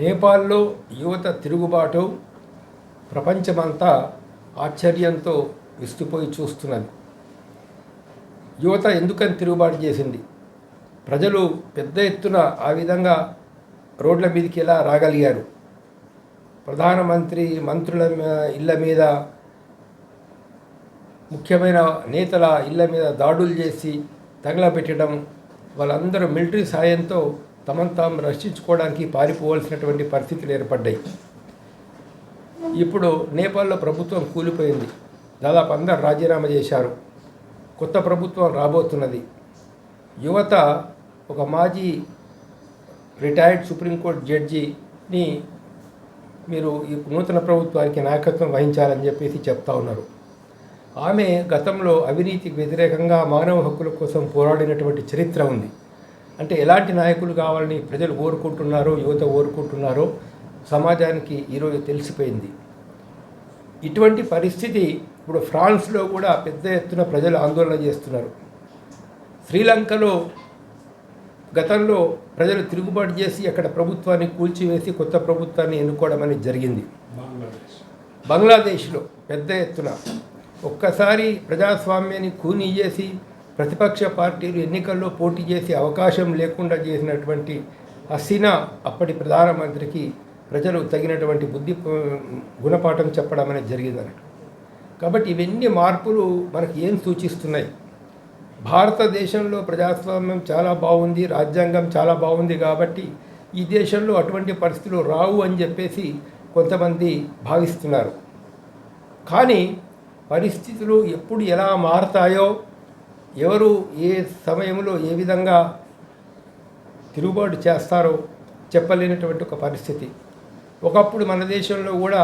నేపాల్లో యువత తిరుగుబాటు ప్రపంచమంతా ఆశ్చర్యంతో విస్తుపోయి చూస్తున్నది. యువత ఎందుకని తిరుగుబాటు చేసింది? ప్రజలు పెద్ద ఎత్తున ఆ విధంగా రోడ్ల మీదకి ఎలా రాగలిగారు? ప్రధానమంత్రి మంత్రుల ఇళ్ళ మీద ముఖ్యమైన నేతల ఇళ్ళ మీద దాడులు చేసి తగలబెట్టడం వాళ్ళందరూ మిలిటరీ సాయంతో తమను తాము రక్షించుకోవడానికి పారిపోవాల్సినటువంటి పరిస్థితులు ఏర్పడ్డాయి. ఇప్పుడు నేపాల్లో ప్రభుత్వం కూలిపోయింది. దాదాపు అందరు రాజీనామా చేశారు. కొత్త ప్రభుత్వం రాబోతున్నది. యువత ఒక మాజీ రిటైర్డ్ సుప్రీంకోర్టు జడ్జిని మీరు ఈ నూతన ప్రభుత్వానికి నాయకత్వం వహించాలని చెప్పేసి చెప్తా ఉన్నారు. ఆమె గతంలో అవినీతికి వ్యతిరేకంగా మానవ హక్కుల కోసం పోరాడినటువంటి చరిత్ర ఉంది. అంటే ఎలాంటి నాయకులు కావాలని ప్రజలు కోరుకుంటున్నారో యువత కోరుకుంటున్నారో సమాజానికి ఈరోజు తెలిసిపోయింది. ఇటువంటి పరిస్థితి ఇప్పుడు ఫ్రాన్స్లో కూడా పెద్ద ఎత్తున ప్రజలు ఆందోళన చేస్తున్నారు. శ్రీలంకలో గతంలో ప్రజలు తిరుగుబాటు చేసి అక్కడ ప్రభుత్వాన్ని కూల్చివేసి కొత్త ప్రభుత్వాన్ని ఎన్నుకోవడం అనేది జరిగింది. బంగ్లాదేశ్. బంగ్లాదేశ్లో పెద్ద ఎత్తున ఒక్కసారి ప్రజాస్వామ్యాన్ని కూనీ చేసి ప్రతిపక్ష పార్టీలు ఎన్నికల్లో పోటీ చేసే అవకాశం లేకుండా చేసినటువంటి హసీనా అప్పటి ప్రధానమంత్రికి ప్రజలు తగినటువంటి బుద్ధి గుణపాఠం చెప్పడం అనేది జరిగిందన్నట్టు కాబట్టి ఇవన్నీ మార్పులు మనకి ఏం సూచిస్తున్నాయి? భారతదేశంలో ప్రజాస్వామ్యం చాలా బాగుంది రాజ్యాంగం చాలా బాగుంది కాబట్టి ఈ దేశంలో అటువంటి పరిస్థితులు రావు అని చెప్పేసి కొంతమంది భావిస్తున్నారు. కానీ పరిస్థితులు ఎప్పుడు ఎలా మారతాయో ఎవరు ఏ సమయంలో ఏ విధంగా తిరుగుబాటు చేస్తారో చెప్పలేనటువంటి ఒక పరిస్థితి. ఒకప్పుడు మన దేశంలో కూడా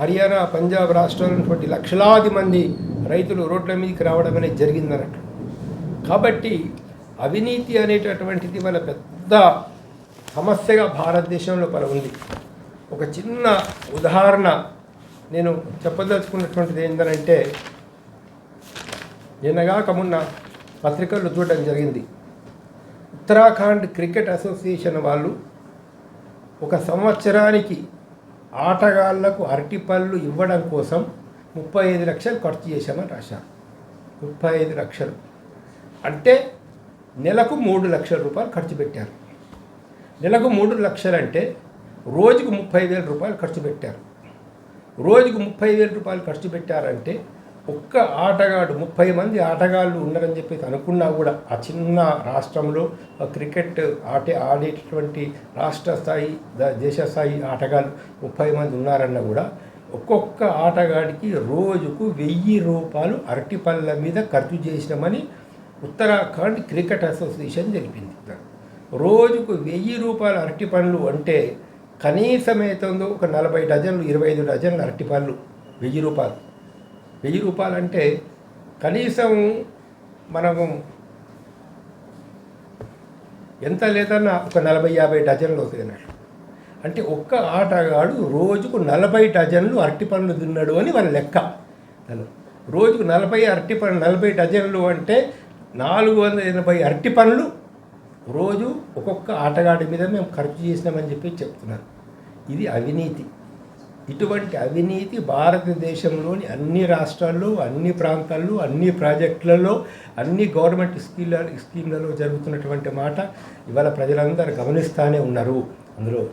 హర్యానా పంజాబ్ రాష్ట్రాలటువంటి లక్షలాది మంది రైతులు రోడ్ల మీదకి రావడం అనేది జరిగిందన్నట్టు. కాబట్టి అవినీతి అనేటటువంటిది మన పెద్ద సమస్యగా భారతదేశంలో మన ఉంది ఒక చిన్న ఉదాహరణ నేను చెప్పదలుచుకున్నటువంటిది ఏంటంటే నిన్నగాక మొన్న పత్రికల్లో చూడడం జరిగింది. ఉత్తరాఖండ్ క్రికెట్ అసోసియేషన్ వాళ్ళు ఒక సంవత్సరానికి ఆటగాళ్ళకు అరటిపళ్ళు ఇవ్వడం కోసం ముప్పై ఐదు లక్షలు ఖర్చు చేశామని రాశారు. ముప్పై ఐదు లక్షలు. అంటే నెలకు మూడు లక్షల రూపాయలు ఖర్చు పెట్టారు. నెలకు మూడు లక్షలు అంటే రోజుకు ముప్పై వేల రూపాయలు ఖర్చు పెట్టారు. రోజుకు ముప్పై వేల రూపాయలు ఖర్చు పెట్టారంటే ఒక్క ఆటగాడు ముప్పై మంది ఆటగాళ్ళు ఉన్నారని చెప్పి అనుకున్నా కూడా ఆ చిన్న రాష్ట్రంలో ఆ క్రికెట్ ఆట ఆడేటటువంటి రాష్ట్ర స్థాయి ద- దేశ స్థాయి ఆటగాళ్ళు ముప్పై మంది ఉన్నారన్నా కూడా ఒక్కొక్క ఆటగాడికి రోజుకు వెయ్యి రూపాయలు అరటిపళ్ళ మీద ఖర్చు చేసినామని ఉత్తరాఖండ్ క్రికెట్ అసోసియేషన్ జరిపింది రోజుకు వెయ్యి రూపాయల అరటి పండ్లు అంటే కనీసం అవుతుందో ఒక నలభై డజన్లు ఇరవై ఐదు డజన్లు అరటి పళ్ళు వెయ్యి రూపాయలు. వెయ్యి రూపాయలు అంటే కనీసం మనము ఎంత లేదన్నా ఒక నలభై యాభై డజన్లు అవుతుంది అన్నట్టు. అంటే ఒక్క ఆటగాడు రోజుకు నలభై డజన్లు అరటి పండ్లు తిన్నాడు అని వాళ్ళ లెక్క. రోజుకు నలభై అరటి పండ్లు నలభై డజన్లు అంటే నాలుగు వందల ఎనభై అరటి పండ్లు రోజు ఒక్కొక్క ఆటగాడి మీద మేము ఖర్చు చేసినామని చెప్పి చెప్తున్నారు. ఇది అవినీతి. ఇటువంటి అవినీతి భారతదేశంలోని అన్ని రాష్ట్రాల్లో అన్ని ప్రాంతాల్లో అన్ని ప్రాజెక్టులలో అన్ని గవర్నమెంట్ స్కీమ్ల స్కీమ్లలో జరుగుతున్నటువంటి మాట ఇవాళ ప్రజలందరూ గమనిస్తూనే ఉన్నారు అందులో.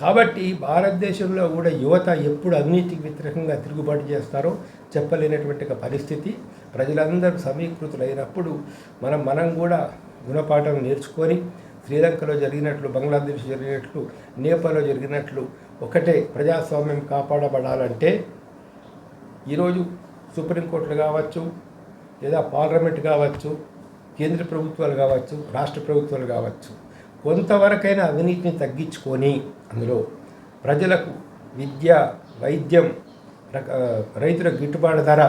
కాబట్టి భారతదేశంలో కూడా యువత ఎప్పుడు అవినీతికి వ్యతిరేకంగా తిరుగుబాటు చేస్తారో చెప్పలేనటువంటి పరిస్థితి. ప్రజలందరూ సమీకృతులైనప్పుడు మనం మనం కూడా గుణపాఠం నేర్చుకొని శ్రీలంకలో జరిగినట్లు బంగ్లాదేశ్ జరిగినట్లు నేపాల్లో జరిగినట్లు ఒకటే ప్రజాస్వామ్యం కాపాడబడాలంటే ఈరోజు సుప్రీంకోర్టులు కావచ్చు లేదా పార్లమెంట్ కావచ్చు కేంద్ర ప్రభుత్వాలు కావచ్చు రాష్ట్ర ప్రభుత్వాలు కావచ్చు కొంతవరకైనా అవినీతిని తగ్గించుకొని అందులో ప్రజలకు విద్య వైద్యం రైతుల గిట్టుబాటు ధర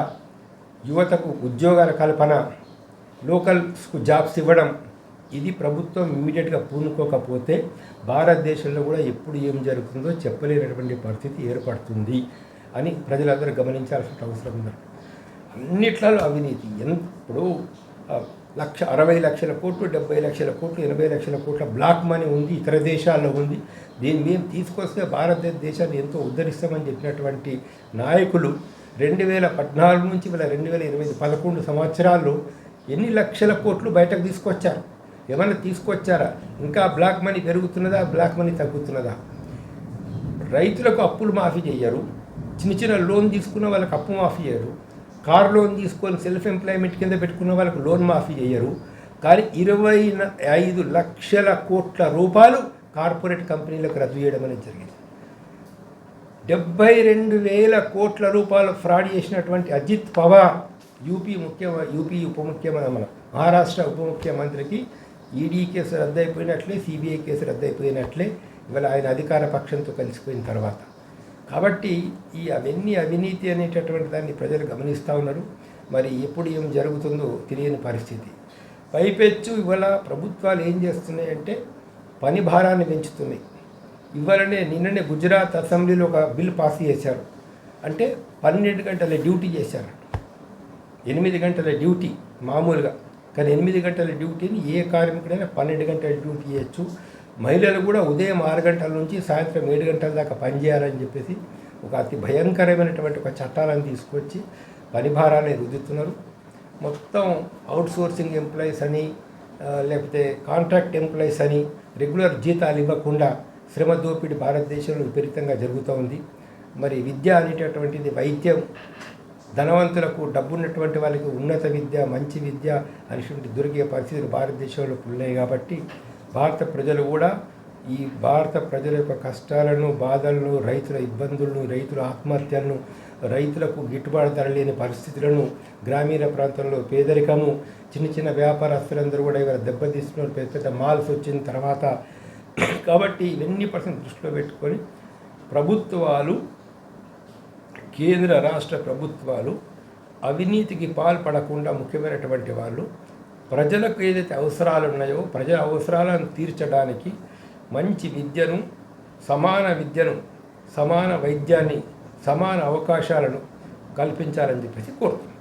యువతకు ఉద్యోగాల కల్పన లోకల్స్కు జాబ్స్ ఇవ్వడం ఇది ప్రభుత్వం ఇమీడియట్గా పూనుకోకపోతే భారతదేశంలో కూడా ఎప్పుడు ఏం జరుగుతుందో చెప్పలేనటువంటి పరిస్థితి ఏర్పడుతుంది అని ప్రజలందరూ గమనించాల్సిన అవసరం ఉంది. అన్నిట్లలో అవినీతి. ఎన్- ఇప్పుడు లక్ష అరవై లక్షల కోట్లు డెబ్బై లక్షల కోట్లు ఎనభై లక్షల కోట్ల బ్లాక్ మనీ ఉంది ఇతర దేశాల్లో ఉంది. దీన్ని మేము తీసుకొస్తే భారతదేశాన్ని ఎంతో ఉద్ధరిస్తామని చెప్పినటువంటి నాయకులు రెండు వేల పద్నాలుగు నుంచి వీళ్ళ రెండు వేల ఇరవై పదకొండు సంవత్సరాల్లో ఎన్ని లక్షల కోట్లు బయటకు తీసుకొచ్చారు? ఏమైనా తీసుకొచ్చారా? ఇంకా బ్లాక్ మనీ పెరుగుతున్నదా? బ్లాక్ మనీ తగ్గుతున్నదా? రైతులకు అప్పులు మాఫీ చేయరు చిన్న చిన్న లోన్ తీసుకున్న వాళ్ళకి అప్పు మాఫీ చేయరు కార్ లోన్ తీసుకొని సెల్ఫ్ ఎంప్లాయ్మెంట్ కింద పెట్టుకున్న వాళ్ళకి లోన్ మాఫీ చేయరు కానీ ఇరవై ఐదు లక్షల కోట్ల రూపాయలు కార్పొరేట్ కంపెనీలకు రద్దు చేయడం అనేది జరిగింది. డెబ్బై రెండు వేల కోట్ల రూపాయలు ఫ్రాడ్ చేసినటువంటి అజిత్ పవార్ యూపీ ముఖ్య యూపీ ఉప ముఖ్యమంత్రి మన మహారాష్ట్ర ఉప ముఖ్యమంత్రికి ఈడీ కేసు రద్దయిపోయినట్లే సిబిఐ కేసు రద్దయిపోయినట్లే ఇవాళ ఆయన అధికార పక్షంతో కలిసిపోయిన తర్వాత. కాబట్టి ఈ అవన్నీ అవినీతి అనేటటువంటి దాన్ని ప్రజలు గమనిస్తూ ఉన్నారు. మరి ఎప్పుడు ఏం జరుగుతుందో తెలియని పరిస్థితి. పైపెచ్చు ఇవాళ ప్రభుత్వాలు ఏం చేస్తున్నాయంటే పని భారాన్ని పెంచుతున్నాయి. ఇవాళనే నిన్ననే గుజరాత్ అసెంబ్లీలో ఒక బిల్ పాస్ చేశారు. అంటే పన్నెండు గంటల డ్యూటీ చేశారు. ఎనిమిది గంటల డ్యూటీ మామూలుగా. కానీ ఎనిమిది గంటల డ్యూటీని ఏ కార్మికుడైనా పన్నెండు గంటల డ్యూటీ చేయొచ్చు. మహిళలు కూడా ఉదయం ఆరు గంటల నుంచి సాయంత్రం ఏడు గంటల దాకా పనిచేయాలని చెప్పేసి ఒక అతి భయంకరమైనటువంటి ఒక చట్టాలను తీసుకొచ్చి పని భారాన్ని రుద్దుతున్నారు. మొత్తం అవుట్ సోర్సింగ్ ఎంప్లాయీస్ అని లేకపోతే కాంట్రాక్ట్ ఎంప్లాయీస్ అని రెగ్యులర్ జీతాలు ఇవ్వకుండా శ్రమ దోపిడీ భారతదేశంలో విపరీతంగా జరుగుతూ ఉంది మరి విద్య అనేటటువంటిది వైద్యం ధనవంతులకు డబ్బు ఉన్నటువంటి వాళ్ళకి ఉన్నత విద్య మంచి విద్య అనేటువంటి దొరికే పరిస్థితులు భారతదేశంలో ఉన్నాయి కాబట్టి భారత ప్రజలు కూడా ఈ భారత ప్రజల యొక్క కష్టాలను బాధలను రైతుల ఇబ్బందులను రైతుల ఆత్మహత్యలను రైతులకు గిట్టుబాటు ధర లేని పరిస్థితులను గ్రామీణ ప్రాంతంలో పేదరికము చిన్న చిన్న వ్యాపారస్తులందరూ కూడా ఇవాళ దెబ్బతీస్తున్నారు. పెద్ద పెద్ద మాల్స్ వచ్చిన తర్వాత కాబట్టి ఇవన్నీ పర్సెంట్ దృష్టిలో పెట్టుకొని ప్రభుత్వాలు కేంద్ర రాష్ట్ర ప్రభుత్వాలు అవినీతికి పాల్పడకుండా ముఖ్యమైనటువంటి వాళ్ళు ప్రజలకు ఏదైతే అవసరాలు ఉన్నాయో ప్రజల అవసరాలను తీర్చడానికి మంచి విద్యను సమాన విద్యను సమాన వైద్యాన్ని సమాన అవకాశాలను కల్పించాలని చెప్పేసి కోరుతున్నాను